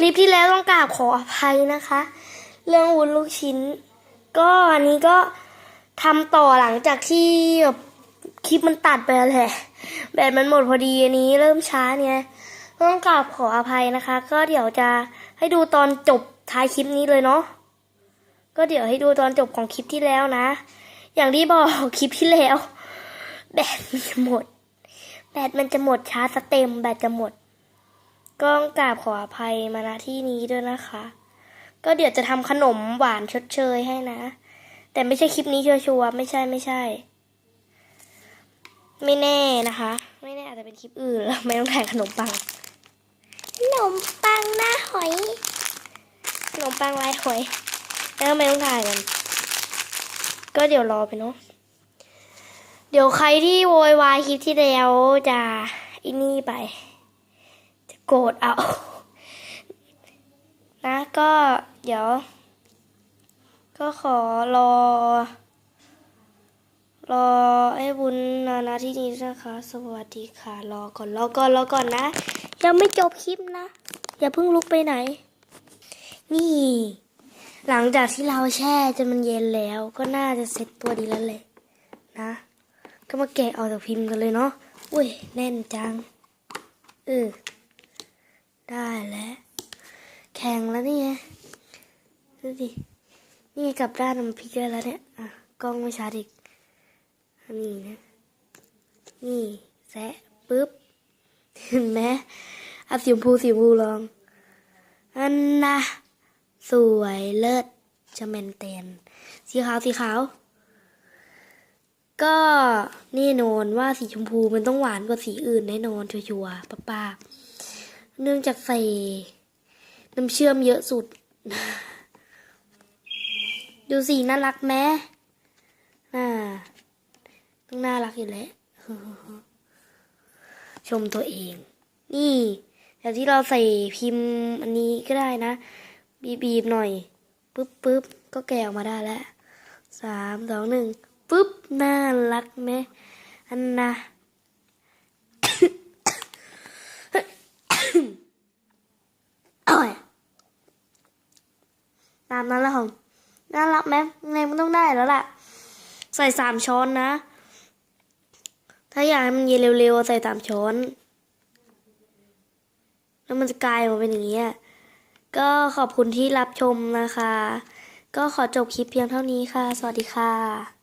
คลิปที่แล้วต้องกราบขออภัยนะคะ เรื่องวุ้นลูกชิ้น ก็อันนี้ก็ทำต่อหลังจากที่แบบคลิปมันตัดไปแล้วแหละแบตมันหมดพอดีอันนี้เริ่มช้าเนี่ยต้องกราบขออภัยนะคะ ก็เดี๋ยวจะให้ดูตอนจบท้ายคลิปนี้เลยเนาะก็เดี๋ยวให้ดูตอนจบของคลิปที่แล้วนะ อย่างที่บอกคลิปที่แล้ว แบตมันจะหมด แบตมันจะหมดช้าสเต็มแบตจะหมด ก็ต้องกราบขออภัยมาณที่นี้ด้วยนะคะ ก็เดี๋ยวจะทำขนมหวานชดเชยให้นะ แต่ไม่ใช่คลิปนี้ชัวร์ๆไม่ใช่ไม่ใช่ ไม่แน่นะคะ ไม่แน่อาจจะเป็นคลิปอื่นแล้วไม่ต้องถ่ายขนมปัง ขนมปังหน้าหอย ขนมปังลายหอย แล้วไม่ต้องถ่ายกัน ก็เดี๋ยวรอไปเนาะเดี๋ยวใครที่โวยวายคลิปที่แล้วจะอินี่ไปจะ โกรธเอา นะก็เดี๋ยว ก็ขอรอ รอไอ้บุญนานาที่นี้นะคะ สวัสดีค่ะ รอก่อน รอก่อน รอก่อนนะ ยังไม่จบคลิปนะ อย่าเพิ่งลุกไปไหน นี่ หลังจากที่เราแช่จนมันเย็นแล้ว ก็น่าจะเซ็ตตัวดีแล้วแหละนะ ก็มาแกะออกจากพิมพ์กันเลยเนาะอุ้ย แน่นจัง เออ ได้แล้ว แข็งแล้วนี่ไงดูดินี่ไงกลับด้านมันพลิกได้แล้วเนี่ยอะกล้องไม่ชัดอีกอันนี้นะนี่แซะปุ๊บเห็นไหมอาสีชมพูสีชมพูลองอันนะสวยเลิศจะแมนเตนสีขาวสีขาวก็แนี่นอนว่าสีชมพูมันต้องหวานกว่าสีอื่นแน่นอนชัวร์ๆป้า เนื่องจากใส่น้ำเชื่อมเยอะสุด ดูสีน่ารักไหมน่าต้องน่ารักอยู่แล้วชมตัวเอง นี่แต่ที่เราใส่พิมพ์อันนี้ก็ได้นะ บีบีบหน่อยปึ๊บปึ๊บก็แกะออกมาได้แล้วสามสองหนึ่งปึ๊บน่ารักไหมอันนะ โอ้ย ตามนั้นแล้วของน่ารักไหมไงมันต้องได้แล้วล่ะ ใส่สามช้อนนะ ถ้าอยากให้มันเย็นเร็วๆใส่สามช้อน แล้วมันจะกลายมาเป็นอย่างนี้ก็ขอบคุณที่รับชมนะคะ ก็ขอจบคลิปเพียงเท่านี้ค่ะ สวัสดีค่ะ